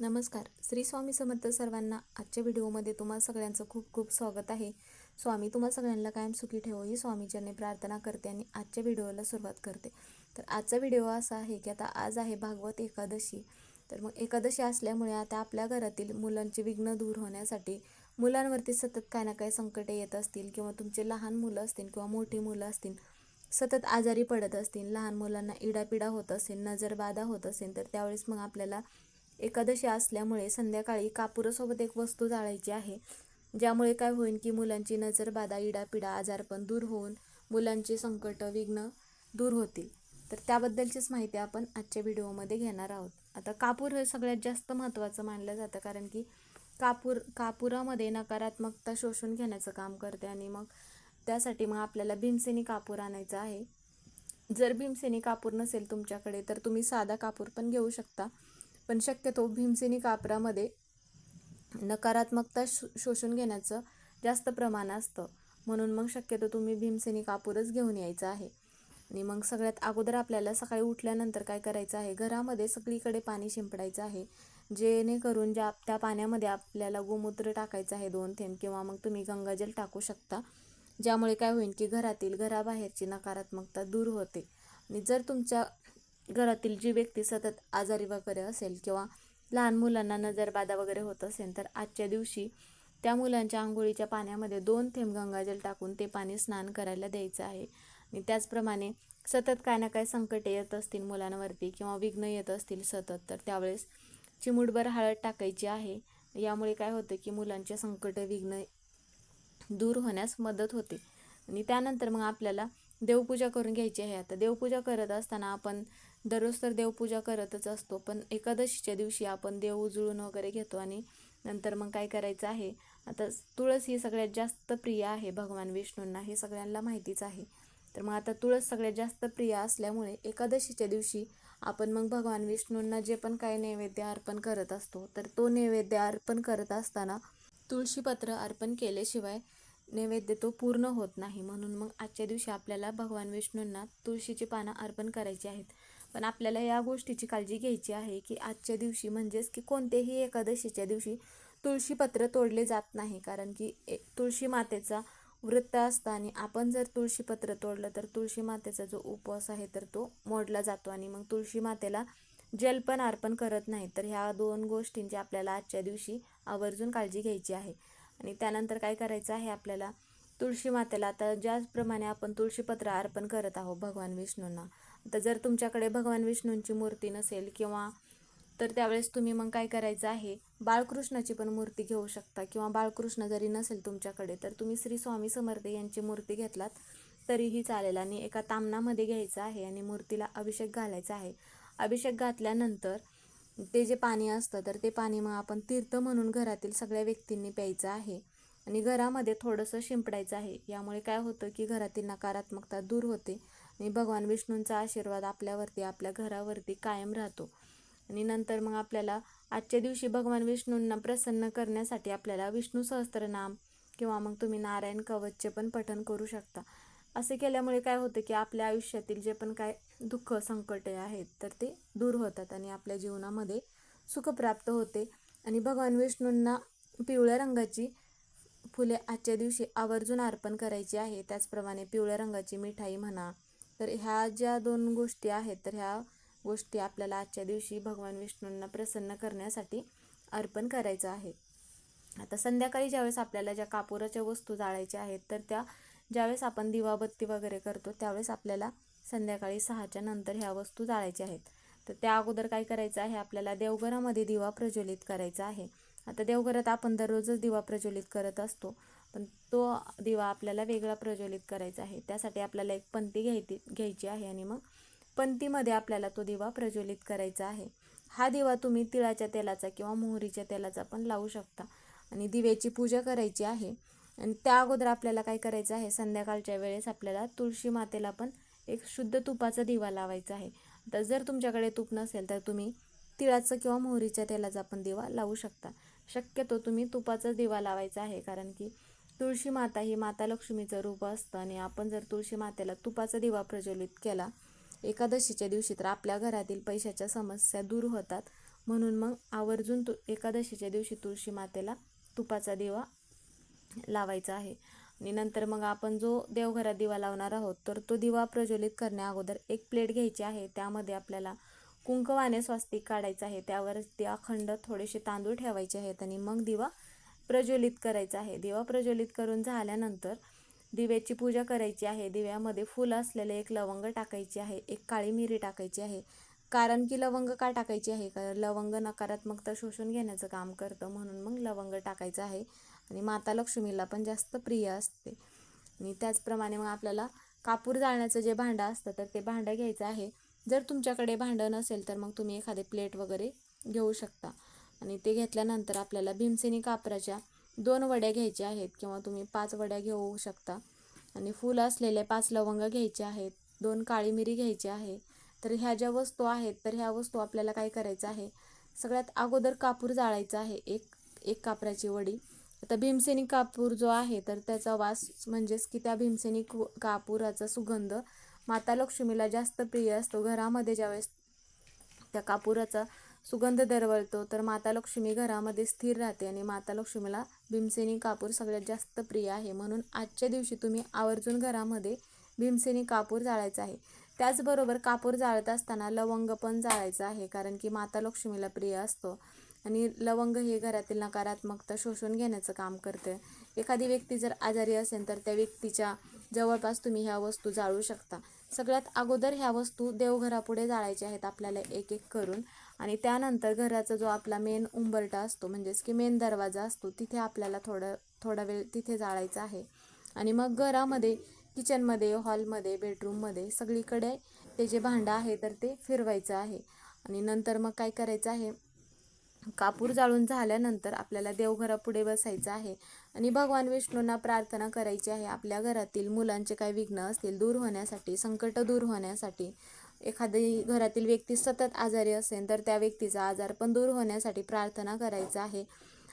नमस्कार. श्री स्वामी समर्थ सर्वांना आजच्या व्हिडिओमध्ये तुम्हा सगळ्यांचं खूप खूप स्वागत आहे. स्वामी तुम्हा सगळ्यांना कायम सुखी ठेवो ही स्वामीचरणी प्रार्थना करते आणि आजच्या व्हिडिओला सुरुवात करते. तर आजचा व्हिडिओ असा आहे की आता आज आहे भागवत एकादशी. तर मग एकादशी असल्यामुळे आता आपल्या घरातील मुलांचे विघ्न दूर होण्यासाठी मुलांवरती सतत काय ना काय संकटे येत असतील किंवा तुमचे लहान मुलं असतील किंवा मोठी मुलं असतील सतत आजारी पडत असतील लहान मुलांना इडापिडा होत असेल नजरबाधा होत असेल तर त्यावेळेस मग आपल्याला एकादशी असल्यामुळे संध्याकाळी कापुरासोबत एक वस्तू जाळायची आहे. ज्यामुळे काय होईल की मुलांची नजरबाधा इडापिडा आजारपण दूर होऊन मुलांचे संकट विघ्न दूर होतील. तर त्याबद्दलचीच माहिती आपण आजच्या व्हिडिओमध्ये घेणार आहोत. आता कापूर हे सगळ्यात जास्त महत्त्वाचं मानलं जातं कारण की कापूर कापुरामध्ये नकारात्मकता शोषून घेण्याचं काम करते आणि मग त्यासाठी मग आपल्याला भीमसेनी कापूर आणायचं आहे. जर भीमसेनी कापूर नसेल तुमच्याकडे तर तुम्ही साधा कापूर पण घेऊ शकता. पण शक्यतो भीमसेनी कापरामध्ये नकारात्मकता शो शोषून घेण्याचं जास्त प्रमाण असतं. म्हणून मग शक्यतो तुम्ही भीमसेनी कापूरच घेऊन यायचं आहे. आणि मग सगळ्यात अगोदर आपल्याला सकाळी उठल्यानंतर काय करायचं आहे? घरामध्ये सगळीकडे पाणी शिंपडायचं आहे. जेणेकरून ज्या त्या पाण्यामध्ये आपल्याला गोमूत्र टाकायचं आहे दोन थेंब किंवा मग तुम्ही गंगाजल टाकू शकता. ज्यामुळे काय होईल की घरातील घराबाहेरची नकारात्मकता दूर होते. आणि जर तुमच्या घरातील जी व्यक्ती सतत आजारी वगैरे असेल किंवा लहान मुलांना नजरबाधा वगैरे होत असेल तर आजच्या दिवशी त्या मुलांच्या आंघोळीच्या पाण्यामध्ये दोन थेंब गंगाजल टाकून ते पाणी स्नान करायला द्यायचं आहे. आणि त्याचप्रमाणे सतत काय ना काय संकटे येत असतील मुलांवरती किंवा विघ्न येत असतील सतत तर त्यावेळेस चिमूटभर हळद टाकायची आहे. यामुळे काय होतं की मुलांचे संकट विघ्न दूर होण्यास मदत होते. आणि त्यानंतर मग आपल्याला देवपूजा करून घ्यायची आहे. आता देवपूजा करत असताना आपण दररोज तर देवपूजा करतच असतो पण एकादशीच्या दिवशी आपण देव उजळून वगैरे घेतो आणि नंतर मग काय करायचं आहे? आता तुळस ही सगळ्यात जास्त प्रिय आहे भगवान विष्णूंना हे सगळ्यांना माहितीच आहे. तर मग आता तुळस सगळ्यात जास्त प्रिय असल्यामुळे एकादशीच्या दिवशी आपण मग भगवान विष्णूंना जे पण काय नैवेद्य अर्पण करत असतो तर तो नैवेद्य अर्पण करत असताना तुळशीपत्र अर्पण केल्याशिवाय नैवेद्य तो पूर्ण होत नाही. म्हणून मग आजच्या दिवशी आपल्याला भगवान विष्णूंना तुळशीची पानं अर्पण करायची आहेत. पण आपल्याला या गोष्टीची काळजी घ्यायची आहे की आजच्या दिवशी म्हणजेच की कोणत्याही एकादशीच्या दिवशी तुळशीपत्र तोडले जात नाही. कारण की तुळशी मातेचा वृत्त असतं आणि आपण जर तुळशीपत्र तोडलं तर तुळशी मातेचा जो उपवास आहे तर तो मोडला जातो आणि मग तुळशी मातेला जल पण अर्पण करत नाही. तर ह्या दोन गोष्टींची आपल्याला आजच्या दिवशी आवर्जून काळजी घ्यायची आहे. आणि त्यानंतर काय करायचं आहे आपल्याला? तुळशी मातेला आता ज्याप्रमाणे आपण तुळशीपत्र अर्पण करत आहोत भगवान विष्णूंना तर जर तुमच्याकडे भगवान विष्णूंची मूर्ती नसेल किंवा तर त्यावेळेस तुम्ही मग काय करायचं आहे? बाळकृष्णाची पण मूर्ती घेऊ शकता किंवा बाळकृष्ण जरी नसेल तुमच्याकडे तर तुम्ही श्री स्वामी समर्थ यांची मूर्ती घेतलात तरीही चालेल. आणि एका तामणामध्ये घ्यायचं आहे आणि मूर्तीला अभिषेक घालायचा आहे. अभिषेक घातल्यानंतर ते जे पाणी असतं तर ते पाणी मग आपण तीर्थ म्हणून घरातील सगळ्या व्यक्तींनी प्यायचं आहे. आणि घरामध्ये थोडंसं शिंपडायचं आहे. यामुळे काय होतं की घरातील नकारात्मकता दूर होते. आणि भगवान विष्णूंचा आशीर्वाद आपल्यावरती आपल्या घरावरती कायम राहतो. आणि नंतर मग आपल्याला आजच्या दिवशी भगवान विष्णूंना प्रसन्न करण्यासाठी आपल्याला विष्णू सहस्त्रनाम किंवा मग तुम्ही नारायण कवचचे पण पठण करू शकता. असे केल्यामुळे काय होतं की आपल्या आयुष्यातील जे पण काय दुःख संकटे आहेत तर ते दूर होतात आणि आपल्या जीवनामध्ये सुख प्राप्त होते. आणि भगवान विष्णूंना पिवळ्या रंगाची फुले आजच्या दिवशी आवर्जून अर्पण करायची आहे. त्याचप्रमाणे पिवळ्या रंगाची मिठाई म्हणा तर ह्या ज्या दोन गोष्टी आहेत तर ह्या गोष्टी आपल्याला आजच्या दिवशी भगवान विष्णूंना प्रसन्न करण्यासाठी अर्पण करायचं आहे. आता संध्याकाळी ज्यावेळेस आपल्याला ज्या कापुराच्या वस्तू जाळायच्या आहेत तर त्या ज्यावेळेस आपण दिवाबत्ती वगैरे करतो त्यावेळेस आपल्याला संध्याकाळी सहाच्या नंतर ह्या वस्तू जाळायच्या आहेत. तर त्या अगोदर काय करायचं आहे आपल्याला देवघरामध्ये दिवा प्रज्वलित करायचा आहे. आता देवघरात आपण दररोजच दिवा प्रज्वलित करत असतो. तो दिवा आपल्याला वेगळा प्रज्वलित करायचा आहे. त्यासाठी आपल्याला एक पंती घ्यायची घ्यायची आहे आणि मग पंतीमध्ये आपल्याला तो दिवा प्रज्वलित करायचा आहे. हा दिवा तुम्ही तिळाच्या तेलाचा किंवा मोहरीच्या तेलाचा पण लावू शकता आणि दिव्याची पूजा करायची आहे. आणि त्या अगोदर आपल्याला काय करायचं आहे? संध्याकाळच्या वेळेस आपल्याला तुळशी मातेला पण एक शुद्ध तुपाचा दिवा लावायचा आहे. तर जर तुमच्याकडे तूप नसेल तर तुम्ही तिळाचं किंवा मोहरीच्या तेलाचा पण दिवा लावू शकता. शक्यतो तुम्ही तुपाचा दिवा लावायचा आहे कारण की तुळशी माता ही माता लक्ष्मीचं रूप असतं आणि आपण जर तुळशी मातेला तुपाचा दिवा प्रज्वलित केला एकादशीच्या दिवशी तर आपल्या घरातील पैशाच्या समस्या दूर होतात. म्हणून मग आवर्जून तु एकादशीच्या दिवशी तुळशी मातेला तुपाचा दिवा लावायचा आहे. आणि नंतर मग आपण जो देवघरात दिवा लावणार आहोत तर तो दिवा प्रज्वलित करण्या अगोदर एक प्लेट घ्यायची आहे. त्यामध्ये आपल्याला कुंकवाने स्वास्तिक काढायचं आहे. त्यावरती अखंड थोडेसे तांदूळ ठेवायचे आहेत आणि मग दिवा प्रज्वलित करायचा आहे. दिवा प्रज्वलित करून झाल्यानंतर दिव्याची पूजा करायची आहे. दिव्यामध्ये फुलं असलेले एक लवंग टाकायची आहे. एक काळी मिरी टाकायची आहे. कारण की लवंग का टाकायची आहे? कारण लवंग नकारात्मकता शोषून घेण्याचं काम करतं. म्हणून मग लवंग टाकायचं आहे. आणि माता लक्ष्मीला पण जास्त प्रिय असते. आणि त्याचप्रमाणे मग आपल्याला कापूर जाळण्याचं जे भांडं असतं तर ते भांडं घ्यायचं आहे. जर तुमच्याकडे भांडं नसेल तर मग तुम्ही एखादे प्लेट वगैरे घेऊ शकता. आणि ते घेतल्यानंतर आपल्याला भीमसेनी कापराच्या दोन वड्या घ्यायच्या आहेत किंवा तुम्ही पाच वड्या घेऊ शकता. आणि फुल असलेले पाच लवंग घ्यायचे आहेत दोन काळी मिरी घ्यायची आहे. तर ह्या ज्या वस्तू आहेत तर ह्या वस्तू आपल्याला काय करायचं आहे? सगळ्यात अगोदर कापूर जाळायचा आहे एक एक कापराची वडी. आता भीमसेनी कापूर जो आहे तर त्याचा वास म्हणजेच की त्या भीमसेनी कु कापुराचा सुगंध माता लक्ष्मीला जास्त प्रिय असतो. घरामध्ये ज्यावेळेस त्या कापुराचा सुगंध दरवळतो. तर माता लक्ष्मी घरामध्ये स्थिर राहते आणि माता लक्ष्मीला भीमसेनी कापूर सगळ्यात जास्त प्रिय आहे. म्हणून आजच्या दिवशी तुम्ही आवर्जून घरामध्ये भीमसेनी कापूर जाळायचा आहे. त्याचबरोबर कापूर जाळत असताना लवंग पण जाळायचं आहे कारण की माता लक्ष्मीला प्रिय असतो आणि लवंग हे घरातील नकारात्मकता शोषून घेण्याचं काम करते. एखादी व्यक्ती जर आजारी असेल तर त्या व्यक्तीच्या जवळपास तुम्ही ह्या वस्तू जाळू शकता. सगळ्यात अगोदर ह्या वस्तू देवघरापुढे जाळायच्या आहेत आपल्याला एक एक करून. आणि त्यानंतर घराचा जो आपला मेन उंबरटा असतो म्हणजेच की मेन दरवाजा असतो तिथे आपल्याला थोडं थोडा वेळ तिथे जाळायचा आहे. आणि मग घरामध्ये किचनमध्ये हॉलमध्ये बेडरूममध्ये सगळीकडे ते जे भांडं आहे तर ते फिरवायचं आहे. आणि नंतर मग काय करायचं आहे कापूर जाळून झाल्यानंतर आपल्याला देवघरापुढे बसायचं आहे. आणि भगवान विष्णूंना प्रार्थना करायची आहे आपल्या घरातील मुलांचे काही विघ्न असतील दूर होण्यासाठी संकट दूर होण्यासाठी. एखादी घरातील व्यक्ती सतत आजारी असेल तर त्या व्यक्तीचा आजार पण दूर होण्यासाठी प्रार्थना करायचं आहे.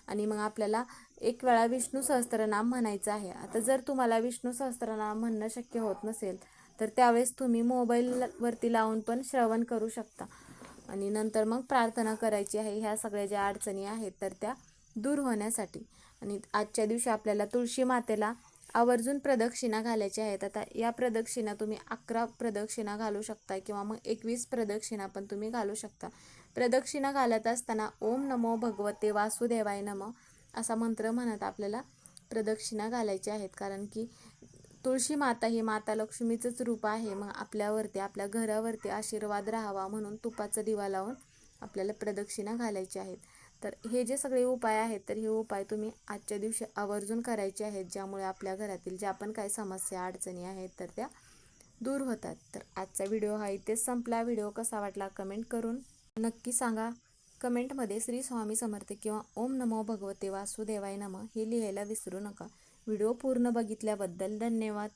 आणि मग आपल्याला एक वेळा विष्णू सहस्त्रनाम म्हणायचं आहे. आता जर तुम्हाला विष्णू सहस्त्रनाम म्हणणं शक्य होत नसेल तर त्यावेळेस तुम्ही मोबाईलवरती लावून पण श्रवण करू शकता. आणि नंतर मग प्रार्थना करायची आहे. ह्या सगळ्या ज्या अडचणी आहेत तर त्या दूर होण्यासाठी. आणि आजच्या दिवशी आपल्याला तुळशी मातेला आवर्जून प्रदक्षिणा घालायच्या आहेत. आता या प्रदक्षिणा तुम्ही अकरा प्रदक्षिणा घालू शकता किंवा मग एकवीस प्रदक्षिणा पण तुम्ही घालू शकता. प्रदक्षिणा घालत असताना ओम नमो भगवते वासुदेवाय नम असा मंत्र म्हणत आपल्याला प्रदक्षिणा घालायची आहेत. कारण की तुळशी माता ही माता लक्ष्मीचंच रूप आहे. मग आपल्यावरती आपल्या घरावरती आशीर्वाद राहावा म्हणून तुपाचा दिवा लावून आपल्याला प्रदक्षिणा घालायची आहेत. तर हे जे सगळे उपाय आहेत तर हे उपाय तुम्ही आजच्या दिवशी आवर्जून करायचे आहेत ज्यामुळे आपल्या घरातील ज्या पण काही समस्या अडचणी आहेत तर त्या दूर होतात. तर आजचा व्हिडिओ हा इथेच संपला. व्हिडिओ कसा वाटला कमेंट करून नक्की सांगा. कमेंटमध्ये श्री स्वामी समर्थ किंवा ओम नमो भगवते वासुदेवाय नम हे लिहायला विसरू नका. व्हिडिओ पूर्ण बघितल्याबद्दल धन्यवाद.